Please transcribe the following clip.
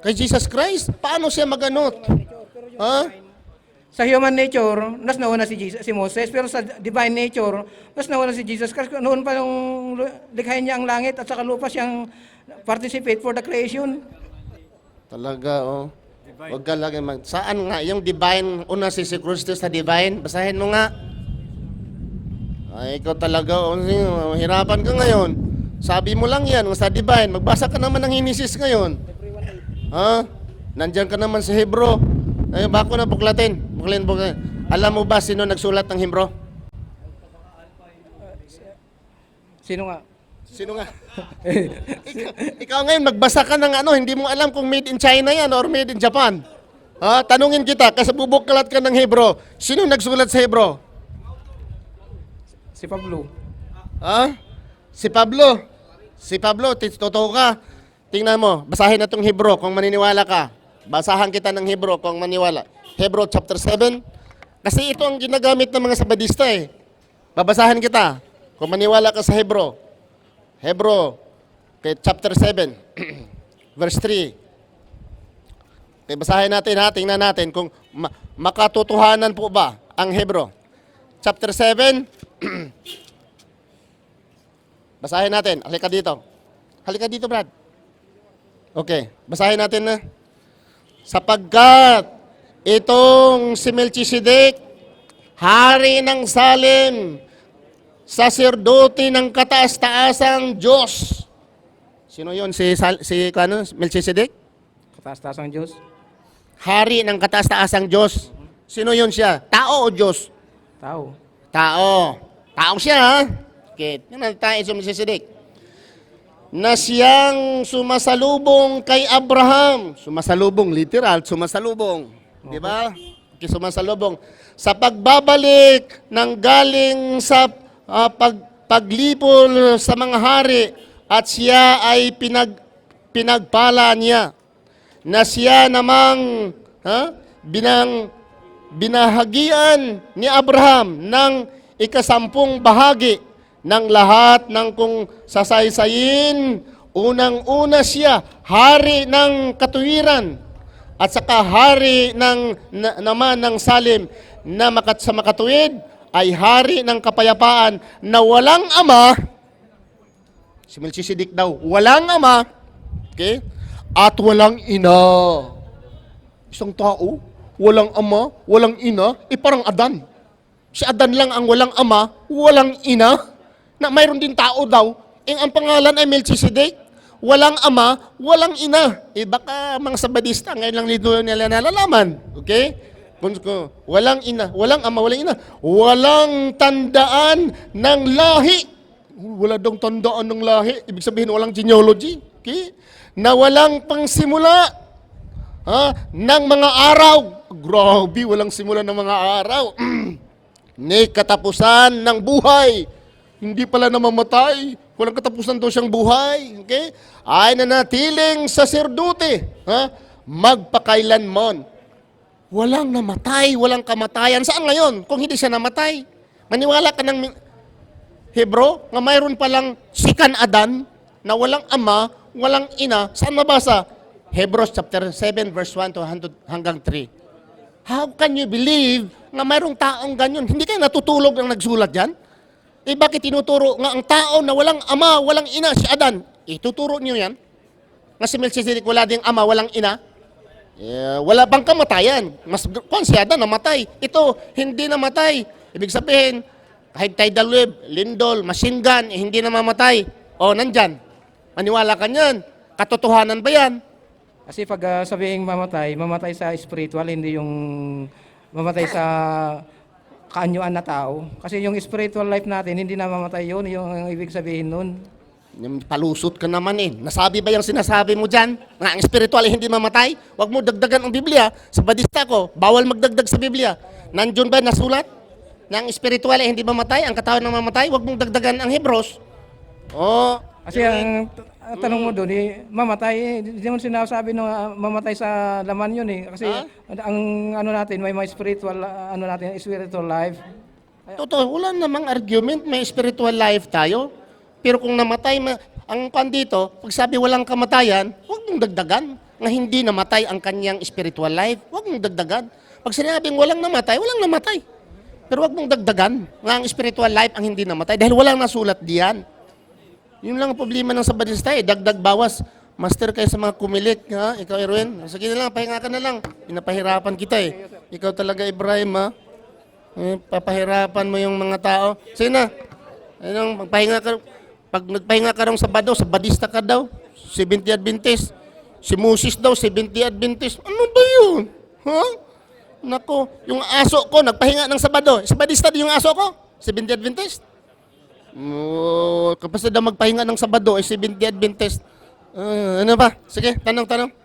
Kay Jesus Christ? Paano siya maganot? Ha? Sa human nature, nas nauna si, Jesus, si Moses, pero sa divine nature, nas nauna si Jesus Christ. Noon pa yung likhain niya ang langit at saka lupa siyang participate for the creation. Talaga, oh. Huwag ka lagi mag... Saan nga yung divine, una si si Kristo sa divine? Basahin mo nga. Ay, ikaw talaga, oh, hirapan ka ngayon. Sabi mo lang yan, sa divine. Magbasa ka naman ng Hinesis ngayon. Ha? Nandyan ka naman sa Hebro. Ay, bako na buklatin. Buklatin, buklatin. Alam mo ba sino nagsulat ng Hebro? Sino nga? Sino nga? ikaw, ikaw ngayon, magbasa ka ng ano, hindi mo alam kung made in China yan or made in Japan. Ha? Tanungin kita, kasi bubuklat ka ng Hebro. Sino nagsulat sa Hebro? Si Pablo. Ha? Si Pablo. Si Pablo, totoo ka. Tingnan mo, basahin na itong Hebro kung maniniwala ka. Basahan kita ng Hebro kung maniwala. Hebro chapter 7. Kasi ito ang ginagamit ng mga sabadista eh. Babasahin kita kung maniwala ka sa Hebro. Hebro, okay, chapter 7, verse 3. Okay, basahin natin ha, tingnan natin kung ma- makatotohanan po ba ang Hebro. Chapter 7, basahin natin. Halika dito. Halika dito, Brad. Okay, basahin natin na. Sapagkat itong si Melchizedek, hari ng Salem, saserdote ng kataas-taasang Diyos. Sino yon si Sal- si ano, Melchizedek? Kataas-taas ang Diyos. Hari ng kataas-taasang Diyos. Sino yon siya? Tao o Diyos? Tao. Tao. Tao siya, ha? Okay, yan ang tayo sa Melchizedek. Na siyang sumasalubong kay Abraham. Sumasalubong, literal, sumasalubong. Di ba? Okay, sumasalubong. Sa pagbabalik ng galing sa ah, pag, paglipol sa mga hari at siya ay pinag, pinagpala niya na siya namang ha, binang binahagian ni Abraham ng ikasampung bahagi ng lahat ng kung sasaysayin. Unang-una siya, hari ng katuwiran at saka hari ng, na, naman ng salim na makat, sa makatuwid ay hari ng kapayapaan na walang ama, si Melchizedek daw, walang ama, okay, at walang ina. Isang tao, walang ama, walang ina, eh parang Adan. Si Adan lang ang walang ama, walang ina, na mayroon din tao daw, eh ang pangalan ay Melchizedek, walang ama, walang ina. Eh baka mga sabadista, ngayon lang dito nila nalalaman. Okay? Kung walang ina, walang ama, walang ina, walang tandaan ng lahi. Wala daw tandaan ng lahi. Ibig sabihin, walang genealogy. Okay? Na walang pangsimula ha, ng mga araw. Grabe, walang simula ng mga araw. Ni katapusan ng buhay. Hindi pala namamatay. Walang katapusan daw siyang buhay. Okay? Ay nanatiling saserdote. Ha? Magpakailanmon. Walang namatay, walang kamatayan. Saan ngayon kung hindi siya namatay? Maniwala ka ng Hebro nga mayroon palang sikan Adan na walang ama, walang ina. Saan mabasa? Hebrews chapter 7 verse 1 to hanggang 3. How can you believe nga mayroong taong ganyan? Hindi kayo natutulog ng nagsulat yan? Eh bakit tinuturo nga ang tao na walang ama, walang ina, si Adan? Ituturo niyo yan? Nga si Melchizedek wala ding ama, walang ina? Eh, wala bang kamatayan? Mas kung si Adan namatay. Ito, hindi namatay. Ibig sabihin, kahit tidal wave, lindol, machine gun, eh, hindi na mamatay. O, nandyan. Maniwala ka niyan. Katotohanan ba yan? Kasi pag ah, sabihing mamatay, mamatay sa spiritual, hindi yung mamatay sa kaanyuan na tao. Kasi yung spiritual life natin, hindi na mamatay yun, yung ang ibig sabihin nun. Yung palusot ka naman eh. Nasabi ba yung sinasabi mo dyan? Nga ang spiritual ay hindi mamatay? Huwag mo dagdagan ang Biblia. Sa badista ko, bawal magdagdag sa Biblia. Nandun ba nasulat? Na ang spiritual ay hindi mamatay? Ang katawan ng mamatay? Huwag mong dagdagan ang Hebros. Oh, Kasi ang, ang tanong mo doon, eh, mamatay, eh, hindi mo sinasabi na mamatay sa laman yun eh. Kasi Ha? ang ano natin, may may spiritual, ah, ano natin, spiritual life. Totoo, wala namang argument, may spiritual life tayo. Pero kung namatay, ma- ang pan dito, pag sabi walang kamatayan, huwag mong dagdagan. nga hindi namatay ang kanyang spiritual life, huwag mong dagdagan. Pag sinabing walang namatay, walang namatay. Pero huwag mong dagdagan nga ang spiritual life ang hindi namatay dahil walang nasulat diyan. Yun lang ang problema ng sabadista eh, dagdag bawas. Master kayo sa mga kumilik, ha? Ikaw, Erwin. Sige na lang, pahinga ka na lang. Pinapahirapan kita eh. Ikaw talaga, Ibrahim, ha? Eh, papahirapan mo yung mga tao. Sige na. Ayun, magpahinga ka. Pag nagpahinga ka ng Sabado, Sabadista ka daw. 70 Adventist. Si Moses daw, 70 Adventist. Ano ba yun? Ha? Nako, yung aso ko, nagpahinga ng Sabado. Sabadista din yung aso ko. 70 Adventist. Oh, kapag daw magpahinga ng Sabado, ay 70 Adventist. Ah, ano ba? Sige, tanong, tanong.